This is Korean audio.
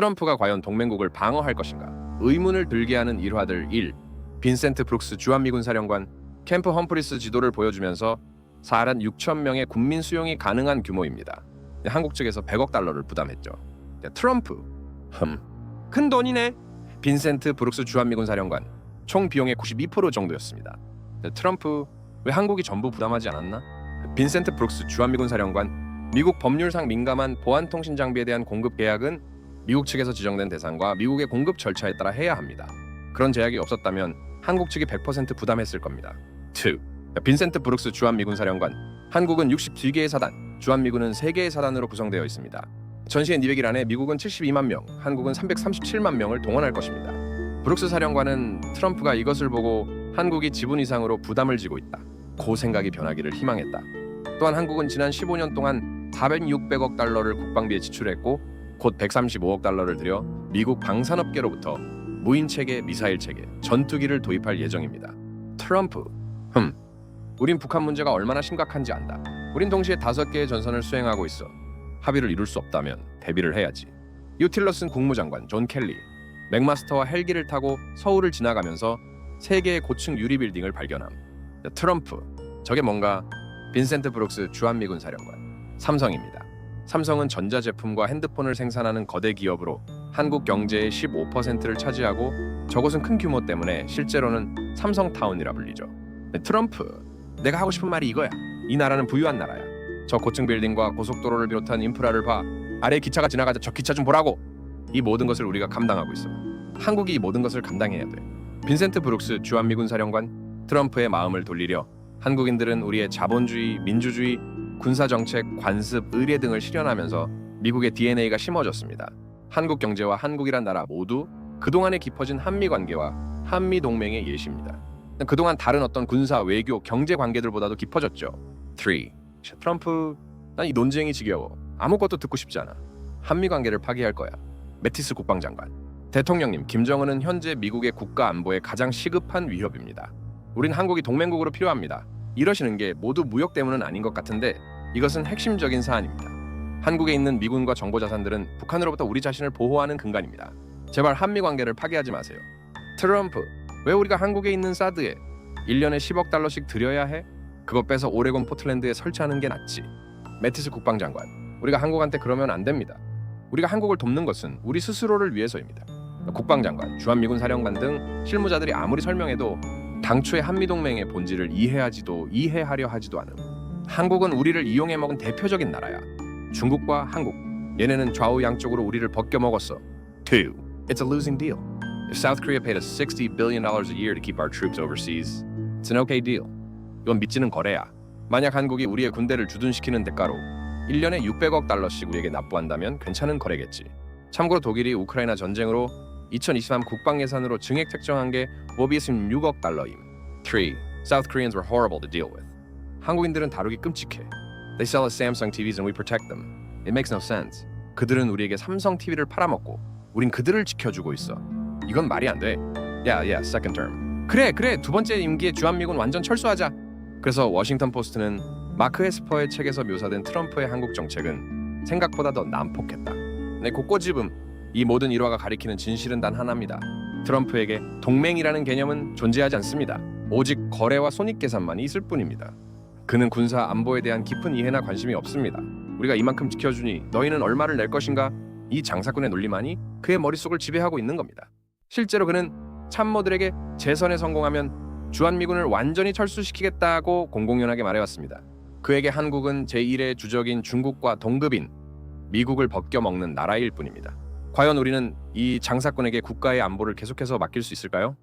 트럼프가 과연 동맹국을 방어할 것인가? 의문을 들게 하는 일화들 1. 빈센트 브룩스 주한미군 사령관 캠프 험프리스 지도를 보여주면서 사람 6천 명의 군민 수용이 가능한 규모입니다. 네, 한국 측에서 100억 달러를 부담했죠. 네, 트럼프 흠. 큰 돈이네. 빈센트 브룩스 주한미군 사령관 총 비용의 92% 정도였습니다. 네, 트럼프 왜 한국이 전부 부담하지 않았나? 빈센트 브룩스 주한미군 사령관 미국 법률상 민감한 보안 통신 장비에 대한 공급 계약은 미국 측에서 지정된 대상과 미국의 공급 절차에 따라 해야 합니다. 그런 제약이 없었다면 한국 측이 100% 부담했을 겁니다. 2. 빈센트 브룩스 주한미군 사령관 한국은 62개의 사단, 주한미군은 3개의 사단으로 구성되어 있습니다. 전시의 200일 안에 미국은 72만 명, 한국은 337만 명을 동원할 것입니다. 브룩스 사령관은 트럼프가 이것을 보고 한국이 지분 이상으로 부담을 지고 있다. 고 생각이 변하기를 희망했다. 또한 한국은 지난 15년 동안 400, 600억 달러를 국방비에 지출했고 곧 135억 달러를 들여 미국 방산업계로부터 무인 체계, 미사일 체계, 전투기를 도입할 예정입니다. 트럼프, 흠, 우린 북한 문제가 얼마나 심각한지 안다. 우린 동시에 다섯 개의 전선을 수행하고 있어. 합의를 이룰 수 없다면 대비를 해야지. 유틸러슨 국무장관 존 켈리, 맥마스터와 헬기를 타고 서울을 지나가면서 세 개의 고층 유리 빌딩을 발견함. 트럼프, 저게 뭔가? 빈센트 브룩스 주한미군 사령관, 삼성입니다. 삼성은 전자제품과 핸드폰을 생산하는 거대 기업으로 한국 경제의 15%를 차지하고 저곳은 큰 규모 때문에 실제로는 삼성타운이라 불리죠. 네, 트럼프, 내가 하고 싶은 말이 이거야. 이 나라는 부유한 나라야. 저 고층 빌딩과 고속도로를 비롯한 인프라를 봐. 아래 기차가 지나가자 저 기차 좀 보라고. 이 모든 것을 우리가 감당하고 있어. 한국이 이 모든 것을 감당해야 돼. 빈센트 브룩스 주한미군 사령관 트럼프의 마음을 돌리려 한국인들은 우리의 자본주의, 민주주의, 군사 정책, 관습, 의례 등을 실현하면서 미국의 DNA가 심어졌습니다. 한국 경제와 한국이란 나라 모두 그동안에 깊어진 한미 관계와 한미 동맹의 예시입니다. 그동안 다른 어떤 군사, 외교, 경제 관계들보다도 깊어졌죠. 3. 트럼프, 난 이 논쟁이 지겨워. 아무것도 듣고 싶지 않아. 한미 관계를 파기할 거야. 메티스 국방장관. 대통령님, 김정은은 현재 미국의 국가 안보에 가장 시급한 위협입니다. 우린 한국이 동맹국으로 필요합니다. 이러시는 게 모두 무역 때문은 아닌 것 같은데 이것은 핵심적인 사안입니다. 한국에 있는 미군과 정보 자산들은 북한으로부터 우리 자신을 보호하는 근간입니다. 제발 한미 관계를 파기하지 마세요. 트럼프, 왜 우리가 한국에 있는 사드에 1년에 10억 달러씩 들여야 해? 그거 빼서 오레곤 포틀랜드에 설치하는 게 낫지. 매티스 국방장관, 우리가 한국한테 그러면 안 됩니다. 우리가 한국을 돕는 것은 우리 스스로를 위해서입니다. 국방장관, 주한미군 사령관 등 실무자들이 아무리 설명해도 당초의 한미동맹의 본질을 이해하지도 이해하려 하지도 않음. 한국은 우리를 이용해 먹은 대표적인 나라야. 중국과 한국, 얘네는 좌우 양쪽으로 우리를 벗겨 먹었어. Two, it's a losing deal. If South Korea paid us 60 billion dollars a year to keep our troops overseas, it's an okay deal. 이건 믿지는 거래야. 만약 한국이 우리의 군대를 주둔시키는 대가로 1년에 600억 달러씩 우리에게 납부한다면 괜찮은 거래겠지. 참고로 독일이 우크라이나 전쟁으로 2023 국방 예산으로 증액 책정한 게 526억 달러임. 3. South Koreans were horrible to deal with. 한국인들은 다루기 끔찍해. They sell us Samsung TVs and we protect them. It makes no sense. 그들은 우리에게 삼성 TV를 팔아먹고 우린 그들을 지켜주고 있어. 이건 말이 안 돼. Yeah, yeah, second term. 그래, 그래. 두 번째 임기에 주한미군 완전 철수하자. 그래서 워싱턴 포스트는 마크 에스퍼의 책에서 묘사된 트럼프의 한국 정책은 생각보다 더 난폭했다. 네, 곳꼬집음. 이 모든 일화가 가리키는 진실은 단 하나입니다. 트럼프에게 동맹이라는 개념은 존재하지 않습니다. 오직 거래와 손익 계산만이 있을 뿐입니다. 그는 군사 안보에 대한 깊은 이해나 관심이 없습니다. 우리가 이만큼 지켜주니 너희는 얼마를 낼 것인가? 이 장사꾼의 논리만이 그의 머릿속을 지배하고 있는 겁니다. 실제로 그는 참모들에게 재선에 성공하면 주한미군을 완전히 철수시키겠다고 공공연하게 말해왔습니다. 그에게 한국은 제1의 주적인 중국과 동급인 미국을 벗겨먹는 나라일 뿐입니다. 과연 우리는 이 장사꾼에게 국가의 안보를 계속해서 맡길 수 있을까요?